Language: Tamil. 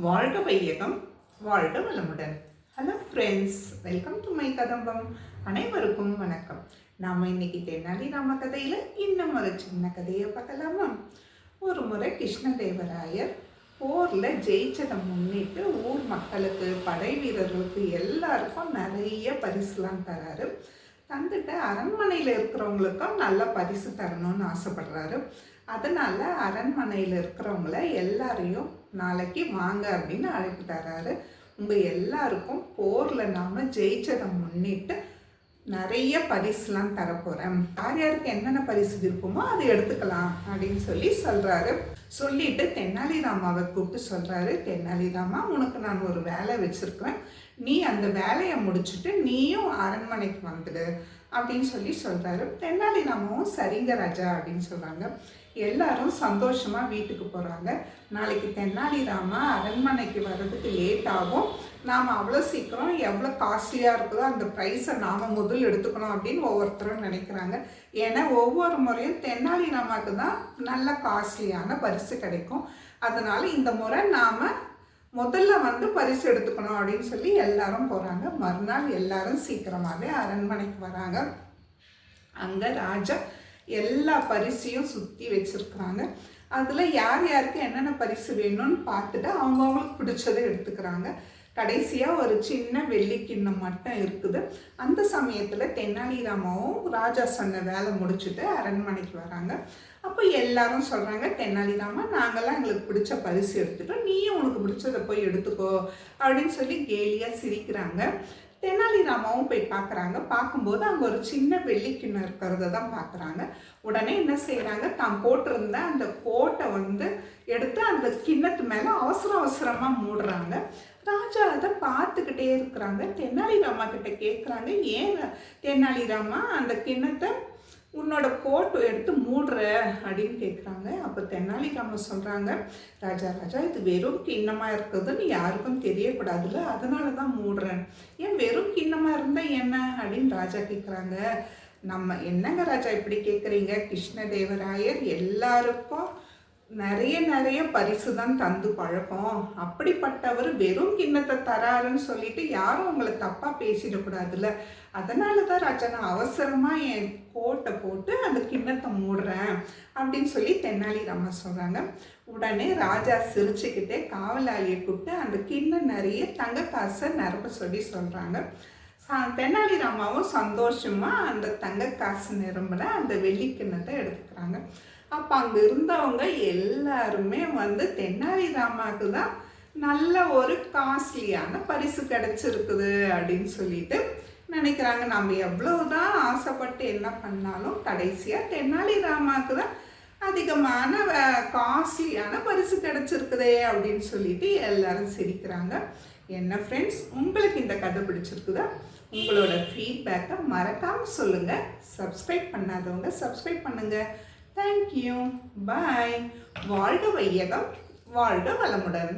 வாழ்க வையகம் வாழ்க வளமுடன். Hello friends welcome to my Kadambam. அனைவருக்கும் வணக்கம். நாம் இன்னைக்கு தென்னாலிராம கதையில் இன்னும் ஒரு சின்ன கதையை பார்க்கலாமா? ஒரு முறை கிருஷ்ணதேவராயர் போரில் ஜெயிச்சதை முன்னிட்டு ஊர் மக்களுக்கு படை வீரர்களுக்கு எல்லாருக்கும் நிறைய பரிசுலாம் தராரு. தந்துட்டு அரண்மனையில் இருக்கிறவங்களுக்கும் நல்ல பரிசு தரணும்னு ஆசைப்படுறாரு. அதனால் அரண்மனையில் இருக்கிறவங்கள எல்லாரையும் நாளைக்கு வாங்க அப்படின்னு அழைப்பு தராரு உங்கள் எல்லாருக்கும் போரில் நாம் ஜெயிச்சதை முன்னிட்டு நிறைய பரிசுலாம் தரப்போகிறேன் யார் யாருக்கு என்னென்ன பரிசு இருக்குமோ அதை எடுத்துக்கலாம் அப்படின்னு சொல்லி சொல்கிறாரு சொல்லிட்டு தென்னாலிராமாவை கூப்பிட்டு சொல்கிறாரு தென்னாலிராமா உனக்கு நான் ஒரு வேலை வச்சுருக்கேன் நீ அந்த வேலையை முடிச்சுட்டு நீயும் அரண்மனைக்கு வந்துடு அப்படின்னு சொல்லி சொல்கிறாரு தென்னாலிராமாவும் சரிங்க ராஜா அப்படின்னு சொல்கிறாங்க எல்லாரும் சந்தோஷமாக வீட்டுக்கு போகிறாங்க நாளைக்கு தென்னாலிராமா அரண்மனைக்கு வர்றதுக்கு லேட் ஆகும். நாம் அவ்வளோ சீக்கிரம் எவ்வளோ காஸ்ட்லியாக இருக்குதோ அந்த ப்ரைஸை நாம் முதல் எடுத்துக்கணும் அப்படின்னு ஒவ்வொருத்தரும் நினைக்கிறாங்க. ஏன்னா ஒவ்வொரு முறையும் தென்னாலிராமாவுக்கு தான் நல்ல காஸ்ட்லியான பரிசு கிடைக்கும். அதனால் இந்த முறை நாம் முதல்ல வந்து பரிசு எடுத்துக்கணும் அப்படின்னு சொல்லி எல்லாரும் போகிறாங்க மறுநாள் எல்லாரும் சீக்கிரமாகவே அரண்மனைக்கு வராங்க. அங்கே ராஜா எல்லா பரிசையும் சுற்றி வச்சுருக்குறாங்க. அதில் யார் யாருக்கு என்னென்ன பரிசு வேணும்னு பார்த்துட்டு அவங்கவுங்களுக்கு பிடிச்சதை எடுத்துக்கிறாங்க. கடைசியாக ஒரு சின்ன வெள்ளி கிண்ணம் மட்டும் இருக்குது. அந்த சமயத்தில் தென்னாலிராமாவும் ராஜா சொன்ன வேலை முடிச்சுட்டு அரண்மனைக்கு வராங்க. அப்போ எல்லாரும் சொல்கிறாங்க தென்னாலிராமா நாங்கள்லாம் எங்களுக்கு பிடிச்ச பரிசு எடுத்துட்டோம். நீயும் உனக்கு பிடிச்சதை போய் எடுத்துக்கோ. அப்படின்னு சொல்லி கேலியாக சிரிக்கிறாங்க. தெனாலிராமாவும் போய் பார்க்குறாங்க பார்க்கும்போது அங்கே ஒரு சின்ன வெள்ளிக்கிண்ணம் இருக்கிறத தான் பார்க்குறாங்க உடனே என்ன செய்கிறாங்க தான் போட்டிருந்த அந்த கோட்டை வந்து எடுத்து அந்த கிண்ணத்து மேலே அவசர அவசரமாக மூடுறாங்க. ராஜா அதை பார்த்துக்கிட்டே இருக்கிறாங்க. தெனாலிராமா கிட்ட கேட்குறாங்க ஏன் தெனாலிராமா அந்த கிண்ணத்தை உன்னோட கோட்டு எடுத்து மூடுற அப்படின்னு கேட்குறாங்க அப்போ தென்னாலிராமன் சொல்கிறாங்க ராஜா ராஜா இது வெறும் கிண்ணமாக இருக்குதுன்னு யாருக்கும் தெரியக்கூடாதுல்ல அதனால தான் மூடுறேன். ஏன் வெறும் கிண்ணமாக இருந்தால் என்ன? அப்படின்னு ராஜா கேட்குறாங்க நம்ம என்னங்க ராஜா இப்படி கேட்குறீங்க கிருஷ்ணதேவராயர் எல்லாருக்கும் நிறைய நிறைய பரிசு தான் தந்து பழக்கம். அப்படிப்பட்டவர் வெறும் கிண்ணத்தை தராருன்னு சொல்லிட்டு யாரும் உங்களை தப்பாக பேசிடக்கூடாதுல்ல. அதனால தான் ராஜா நான் அவசரமாக என் கோட்டை போட்டு அந்த கிண்ணத்தை மூடுறேன் அப்படின்னு சொல்லி தென்னாலிராமன் சொல்கிறாங்க உடனே ராஜா சிரிச்சுக்கிட்டே காவலாளியை கூப்பிட்டு அந்த கிண்ணம் நிறைய தங்க காசை நிரப்ப சொல்லி சொல்கிறாங்க தென்னாலிராமாவும் சந்தோஷமாக அந்த தங்க காசு நிரம்பின அந்த வெள்ளி கிண்ணத்தை எடுத்துக்கிறாங்க. அப்போ அங்கே இருந்தவங்க எல்லாருமே வந்து தென்னாலிராமாவுக்கு தான் நல்ல ஒரு காஸ்ட்லியான பரிசு கிடச்சிருக்குது அப்படின்னு சொல்லிட்டு நினைக்கிறாங்க. நம்ம எவ்வளவுதான் ஆசைப்பட்டு என்ன பண்ணாலும் கடைசியாக தென்னாலிராமாவுக்கு தான் அதிகமான காஸ்ட்லியான பரிசு கிடச்சிருக்குதே அப்படின்னு சொல்லிட்டு எல்லாரும் சிரிக்கிறாங்க. என்ன ஃப்ரெண்ட்ஸ் உங்களுக்கு இந்த கதை பிடிச்சிருக்குதா? உங்களோட ஃபீட்பேக்கை மறக்காமல் சொல்லுங்கள் சப்ஸ்கிரைப் பண்ணாதவங்க சப்ஸ்கிரைப் பண்ணுங்கள் தேங்க்யூ பாய் வாழ்க வையகம் வாழ்க வளமுடன்